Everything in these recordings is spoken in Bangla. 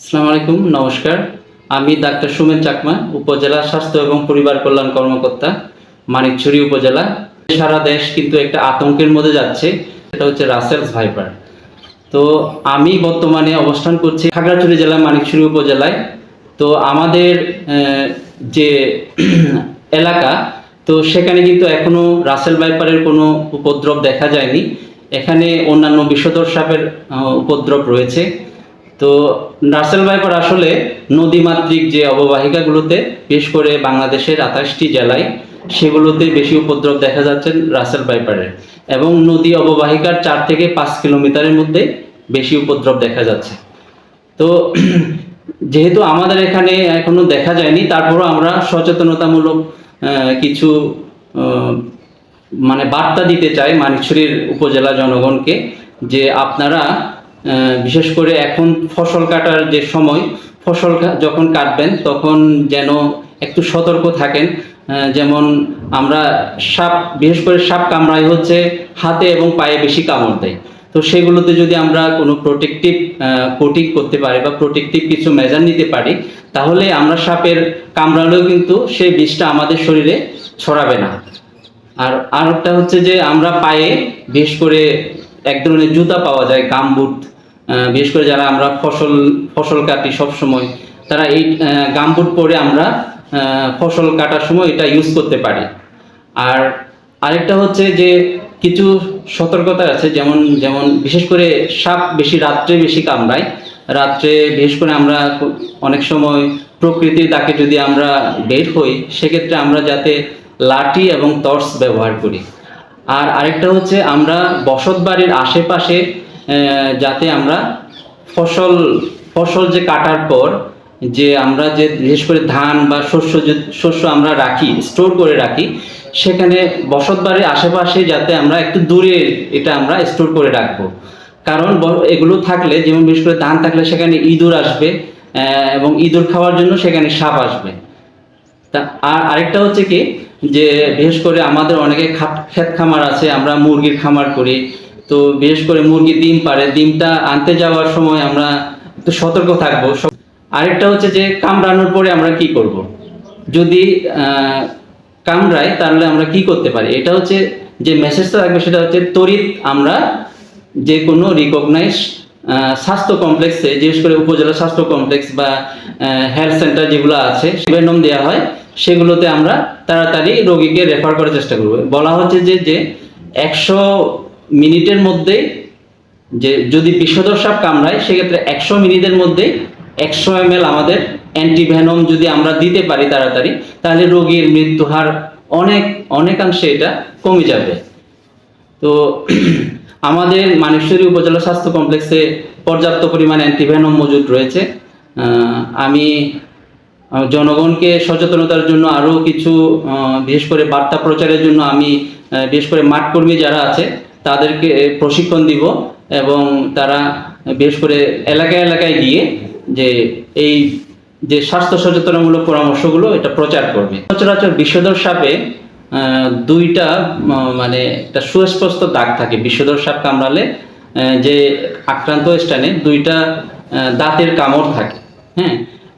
আসসালামু আলাইকুম, নমস্কার। আমি ডাক্তার সুমেন চাকমা, উপজেলা স্বাস্থ্য এবং পরিবার কল্যাণ কর্মকর্তা, মানিকছড়ি উপজেলা। সারা দেশ কিন্তু একটা আতঙ্কের মধ্যে যাচ্ছে, সেটা হচ্ছে রাসেলস ভাইপার। তো আমি বর্তমানে অবস্থান করছি খাগড়াছড়ি জেলা মানিকছড়ি উপজেলায়। তো আমাদের যে এলাকা, তো সেখানে কিন্তু এখনও রাসেল ভাইপারের কোনো উপদ্রব দেখা যায়নি। এখানে অন্যান্য বিষধর সাপের উপদ্রব রয়েছে। তো রাসেল ভাইপার আসলে নদীমাতৃক যে অববাহিকাগুলোতে, বিশেষ করে বাংলাদেশের আঠাশটি জেলায়, সেগুলোতে বেশি উপদ্রব দেখা যাচ্ছে রাসেল ভাইপারের এবং নদী অববাহিকার চার থেকে পাঁচ কিলোমিটারের মধ্যে বেশি উপদ্রব দেখা যাচ্ছে। তো যেহেতু আমাদের এখানে এখনও দেখা যায়নি, তারপরও আমরা সচেতনতামূলক কিছু মানে বার্তা দিতে চাই মানিকছড়ির উপজেলা জনগণকে যে আপনারা বিশেষ করে এখন ফসল কাটার যে সময়, ফসল যখন কাটবেন, তখন যেন একটু সতর্ক থাকেন। যেমন আমরা সাপ, বিশেষ করে সাপ কামড়ায় হচ্ছে হাতে এবং পায়ে বেশি কামড় দেয়। তো সেগুলোতে যদি আমরা কোনো প্রোটেকটিভ কোটিং করতে পারি বা প্রোটেকটিভ কিছু মেজার নিতে পারি, তাহলে আমরা সাপের কামড়ালেও কিন্তু সেই বিষটা আমাদের শরীরে ছড়াবে না। আর আরেকটা হচ্ছে যে আমরা পায়ে, বিশেষ করে এক ধরনের জুতা পাওয়া যায়, গামবুট বিশেষ করে যারা আমরা ফসল ফসল কাটি সব সময় তারা এই গামবুট পরে আমরা ফসল কাটার সময় এটা ইউজ করতে পারি। আর আরেকটা হচ্ছে যে কিছু সতর্কতা আছে, যেমন যেমন বিশেষ করে সাপ বেশি রাত্রে বেশি কামড়ায়। রাত্রে বিশেষ করে আমরা অনেক সময় প্রকৃতির তাকে যদি আমরা বের হই, সেক্ষেত্রে আমরা যাতে লাঠি এবং টর্চ ব্যবহার করি। আর আরেকটা হচ্ছে আমরা বসত বাড়ির আশেপাশে যাতে আমরা ফসল ফসল যে কাটার পর যে আমরা যে, বিশেষ করে ধান বা শস্য শস্য আমরা রাখি স্টোর করে রাখি, সেখানে বসত বাড়ির আশেপাশে যাতে আমরা একটু দূরে এটা আমরা স্টোর করে রাখব। কারণ এগুলো থাকলে, যেমন বিশেষ করে ধান থাকলে সেখানে ইঁদুর আসবে এবং ইঁদুর খাওয়ার জন্য সেখানে সাপ আসবে। তা, আর আরেকটা হচ্ছে কি, যে বিশেষ করে আমাদের অনেকে খাত- ক্ষেত খামার আছে, আমরা মুরগির খামার করি তো বিশেষ করে মুরগি ডিম পারে, ডিমটা আনতে যাওয়ার সময় আমরা একটু সতর্ক থাকব। আরেকটা হচ্ছে যে কামড়ানোর পরে আমরা কি করব? যদি কামড়ায় তাহলে আমরা কি করতে পারি? এটা হচ্ছে যে মেসেজটা থাকবে সেটা হচ্ছে তড়িৎ আমরা যে কোনো রিকগনাইজ স্বাস্থ্য কমপ্লেক্সে বিশেষ করে উপজেলা স্বাস্থ্য কমপ্লেক্স বা হেলথ সেন্টার যেগুলো আছে ভেনম দেওয়া হয়, সেগুলোতে আমরা তাড়াতাড়ি রোগীকে রেফার করার চেষ্টা করব। বলা হচ্ছে যে যে একশো মিনিটের মধ্যে যে যদি বিষধর সাপ কামড়ায়, সেক্ষেত্রে একশো মিনিটের মধ্যে একশো এম আমাদের অ্যান্টিভেনম যদি আমরা দিতে পারি তাড়াতাড়ি, তাহলে রোগীর মৃত্যু হার অনেক, অনেকাংশে এটা কমে যাবে। তো আমাদের মানেশ্বরী উপজেলা স্বাস্থ্য কমপ্লেক্সে পর্যাপ্ত পরিমাণ অ্যান্টিভেনম মজুদ রয়েছে। আমি জনগণকে সচেতনতার জন্য আরও কিছু বিশেষ করে বার্তা প্রচারের জন্য আমি বিশেষ করে মাঠকর্মী যারা আছে তাদেরকে প্রশিক্ষণ দিব এবং তারা বিশেষ করে এলাকায় এলাকায় গিয়ে যে এই যে স্বাস্থ্য সচেতনমূলক পরামর্শগুলো, এটা প্রচার করবে। সচরাচর বিষধর সাপে দুইটা মানে একটা সুস্পষ্ট দাগ থাকে। বিষধর সাপ কামড়ালে যে আক্রান্ত স্থানে দুইটা দাঁতের কামড় থাকে হ্যাঁ?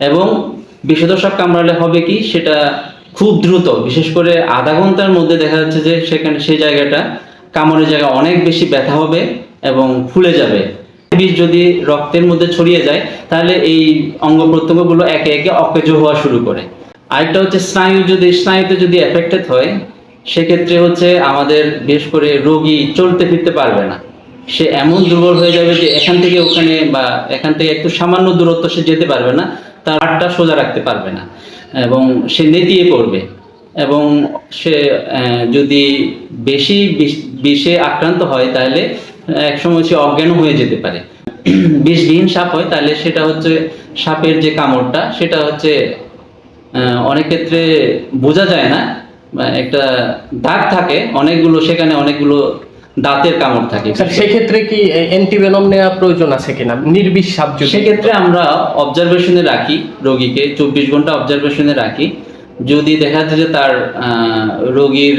এবং বিষধর সাপ কামড়ালে হবে কি? সেটা খুব দ্রুত, বিশেষ করে আধা ঘণ্টার মধ্যে দেখা যাচ্ছে যে সেখানে সেই জায়গাটা কামড়ের জায়গা অনেক বেশি ব্যথা হবে এবং ফুলে যাবে। বিষ যদি রক্তের মধ্যে ছড়িয়ে যায়, তাহলে এই অঙ্গ প্রত্যঙ্গগুলো একে একে অকেজ হওয়া শুরু করে। আরেকটা হচ্ছে স্নায়ু, যদি স্নায়ুতে যদি এফেক্টেড হয়, সেক্ষেত্রে হচ্ছে আমাদের বিশেষ করে রোগী চলতে ফিরতে পারবে না। সে এমন দুর্বল হয়ে যাবে যে এখান থেকে ওখানে বা এখান থেকে একটু সামান্য দূরত্ব সে যেতে পারবে না, তার হাতটা সোজা রাখতে পারবে না এবং সে নেতিয়ে পড়বে। এবং সে যদি বেশি বিষ- আক্রান্ত হয় তাহলে এক সময় সে অজ্ঞানও হয়ে যেতে পারে। বিষবিহীন সাপ হয় তাহলে সেটা হচ্ছে সাপের যে কামড়টা সেটা হচ্ছে অনেক ক্ষেত্রে বোঝা যায় না। একটা দাগ থাকে অনেকগুলো সেখানে অনেকগুলো দাঁতের কামড় থাকে। সেক্ষেত্রে কি অ্যান্টিভেনম নেওয়া প্রয়োজন আছে কিনা? নির্বিষ সাপ যদি সেক্ষেত্রে আমরা অবজারভেশনে রাখি রোগীকে চব্বিশ ঘণ্টা অবজারভেশনে রাখি। যদি দেখা যায় যে তার রোগীর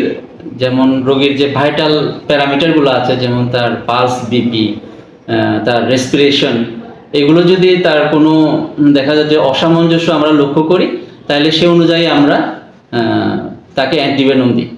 যেমন রোগীর যে ভাইটাল প্যারামিটারগুলো আছে, যেমন তার পালস বিপি তার রেসপিরেশন এগুলো যদি তার কোনো দেখা যায় যে অসামঞ্জস্য আমরা লক্ষ্য করি, তাহলে সে অনুযায়ী আমরা তাকে অ্যান্টিভেনম দিই।